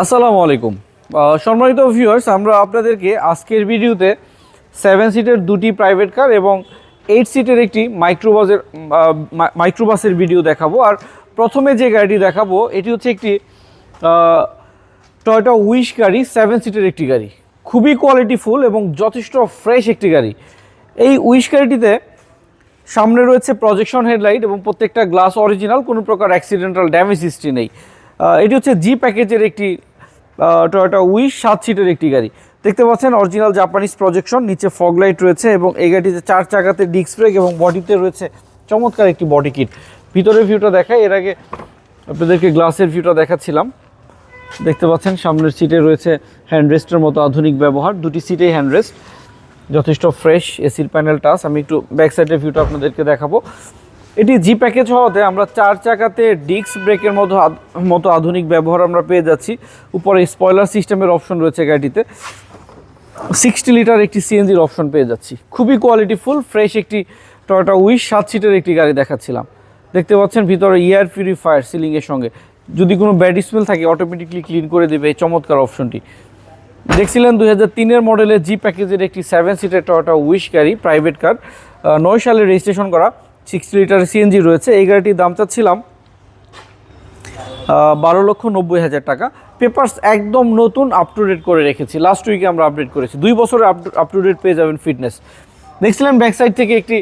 আসসালামু আলাইকুম। সম্মানিত ভিউয়ার্স আমরা আপনাদেরকে আজকের ভিডিওতে সেভেন সিটের দুটি প্রাইভেট কার এবং এইট সিটের একটি মাইক্রোবাসের মাইক্রোবাসের ভিডিও দেখাবো। আর প্রথমে যে গাড়িটি দেখাবো, এটি হচ্ছে একটি টয়টা উইশ গাড়ি সেভেন সিটের একটি গাড়ি। খুবই কোয়ালিটিফুল এবং যথেষ্ট ফ্রেশ একটি গাড়ি। এই উইশ গাড়িটিতে সামনে রয়েছে প্রজেকশন হেডলাইট এবং প্রত্যেকটা গ্লাস অরিজিনাল কোনো প্রকার অ্যাক্সিডেন্টাল ড্যামেজ হিস্ট্রি নেই। এটি হচ্ছে জি প্যাকেজের একটি টয়োটা উইশ সাত সিটের একটি গাড়ি। দেখতে পাচ্ছেন অরিজিনাল জাপানিজ প্রজেকশন নিচে ফগ লাইট রয়েছে এবং এই গাড়িতে চার চাকাতে ডিস্ক ব্রেক এবং বডিতে রয়েছে চমৎকার একটি বডি কিট ভিতরের ভিউটা দেখায় এর আগে আপনাদেরকে গ্লাসের ভিউটা দেখাচ্ছিলাম। দেখতে পাচ্ছেন, সামনের সিটে রয়েছে হ্যান্ডরেস্টের মতো আধুনিক ব্যবহার, দুটি সিটেই হ্যান্ডরেস্ট যথেষ্ট ফ্রেশ এসির প্যানেল টাচ আমি একটু ব্যাক সাইডের ভিউটা আপনাদেরকে দেখাবো। এটি জি প্যাকেজ হওয়াতে আমরা চার চাকাতে ডিস্ক ব্রেকের মতো মতো আধুনিক ব্যবহার আমরা পেয়ে যাচ্ছি। উপরে স্পয়লার সিস্টেমের অপশন রয়েছে গাড়িটিতে। সিক্সটি লিটার একটি সিএনজির অপশন পেয়ে যাচ্ছি। খুবই কোয়ালিটিফুল ফ্রেশ একটি টয়োটা উইশ সাত সিটের একটি গাড়ি দেখাচ্ছিলাম। দেখতে পাচ্ছেন ভিতরে এয়ার পিউরিফায়ার সিলিংয়ের সঙ্গে। যদি কোনো ব্যাড স্মেল থাকে অটোমেটিকলি ক্লিন করে দেবে এই চমৎকার অপশনটি দেখছিলেন দুই হাজার তিনের মডেলের জি প্যাকেজের একটি সেভেন সিটের টয়টা উইশ গাড়ি প্রাইভেট কার নয় সালে রেজিস্ট্রেশন করা। সিক্সটি লিটার সিএনজি রয়েছে। এই গাড়িটির দাম চাচ্ছিলাম বারো লক্ষ নব্বই হাজার টাকা। পেপারস একদম নতুন আপ টু ডেট করে রেখেছি। লাস্ট উইকে আমরা আপডেট করেছি। দুই বছরে আপ টু ডেট পেয়ে যাবেন ফিটনেস দেখছিলেন ব্যাক সাইড থেকে একটি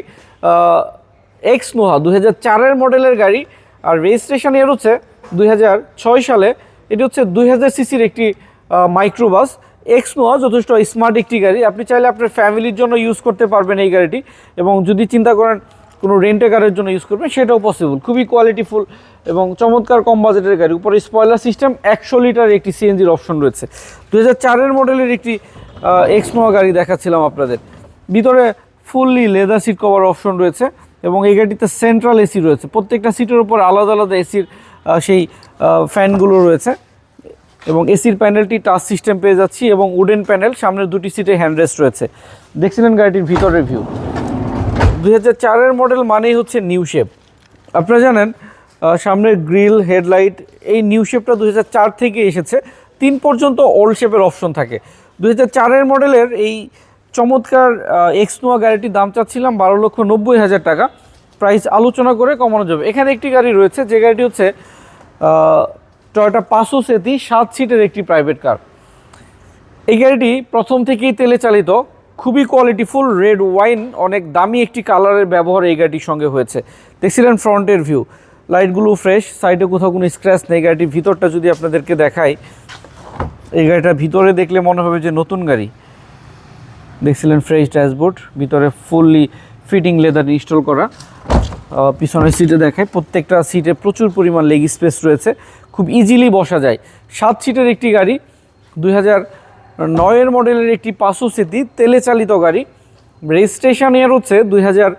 এক্স নোহা দু চারের মডেলের গাড়ি। আর রেজিস্ট্রেশন এর হচ্ছে দুই হাজার ছয় সালে। এটি হচ্ছে দুই হাজার সিসির একটি মাইক্রোবাস এক্স নোয়া যথেষ্ট স্মার্ট একটি গাড়ি। আপনি চাইলে আপনার ফ্যামিলির জন্য ইউজ করতে পারবেন এই গাড়িটি। এবং যদি চিন্তা করেন কোনো রেন্টে কারের জন্য ইউজ করবেন, সেটাও পসিবল খুবই কোয়ালিটিফুল এবং চমৎকার কম বাজেটের গাড়ি। উপরে স্পয়লার সিস্টেম একশো লিটার একটি সিএনজির অপশন রয়েছে। দু হাজার চারের মডেলের একটি এক্স গাড়ি দেখাচ্ছিলাম আপনাদের। ভিতরে fully leather seat cover option রয়েছে এবং এই গাড়িতে সেন্ট্রাল এসি রয়েছে। প্রত্যেকটা সিটের উপর আলাদা আলাদা এসির সেই ফ্যানগুলো রয়েছে। এবং এসির প্যানেলটি টাচ সিস্টেম পেয়ে যাচ্ছি এবং উডেন প্যানেল সামনের দুটি সিটে হ্যান্ডরেস্ট রয়েছে। দেখছিলেন গাড়িটির ভিতরের ভিউ দুই হাজার মডেল মানেই হচ্ছে নিউ শেপ আপনারা জানেন সামনের গ্রিল হেডলাইট এই নিউ শেপটা দু থেকে এসেছে। তিন পর্যন্ত ওল্ড শেপের অপশন থাকে। দু হাজার মডেলের এই চমৎকার এক্স নোয়া গাড়িটির দাম চাচ্ছিলাম বারো লক্ষ নব্বই হাজার টাকা। প্রাইস আলোচনা করে কমানো যাবে। এখানে একটি গাড়ি রয়েছে, যে গাড়িটি হচ্ছে টয়োটা পাঁচশো সেতি সাত সিটের একটি প্রাইভেট কার এই গাড়িটি প্রথম থেকেই তেলে চালিত। খুবই কোয়ালিটিফুল রেড ওয়াইন অনেক দামি একটি কালারের ব্যবহার এই গাড়িটির সঙ্গে হয়েছে। দেখছিলেন ফ্রন্টের ভিউ লাইটগুলো ফ্রেশ সাইডে কোথাও কোনো স্ক্র্যাচ নেই। গাড়িটির ভিতরটা যদি আপনাদেরকে দেখাই, এই গাড়িটা ভিতরে দেখলে মনে হবে যে নতুন গাড়ি। দেখছিলেন ফ্রেশ ড্যাশবোর্ড ভিতরে ফুললি ফিটিং লেদার ইনস্টল করা। পিছনের সিটে দেখায় প্রত্যেকটা সিটে প্রচুর পরিমাণ লেগ স্পেস রয়েছে। খুব ইজিলি বসা যায়। সাত সিটের একটি গাড়ি, দুই হাজার নয়ের মডেলের একটি পাঁচশো স্মৃতি তেলে চালিত গাড়ি। রেজিস্ট্রেশন ইয়ার হচ্ছে দুই হাজার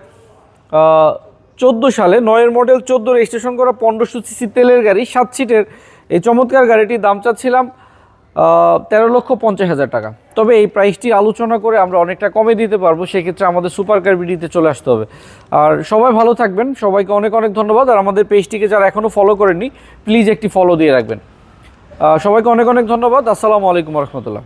চোদ্দ সালে। নয়ের মডেল চোদ্দ রেজিস্ট্রেশন করা পনেরোশো সিসি তেলের গাড়ি, সাত সিটের। এই চমৎকার গাড়িটির দাম চাচ্ছিলাম তেরো লক্ষ পঞ্চাশ হাজার টাকা। তবে এই প্রাইসটি আলোচনা করে আমরা অনেকটা কমে দিতে পারব, সেক্ষেত্রে আমাদের সুপার কার বিডিতে চলে আসতে হবে। আর সবাই ভালো থাকবেন, সবাইকে অনেক অনেক ধন্যবাদ। আর আমাদের পেজটিকে যারা এখনও ফলো করেননি প্লিজ একটি ফলো দিয়ে রাখবেন। সবাইকে অনেক অনেক ধন্যবাদ। আসসালামু আলাইকুম রহমতুল্লাহ।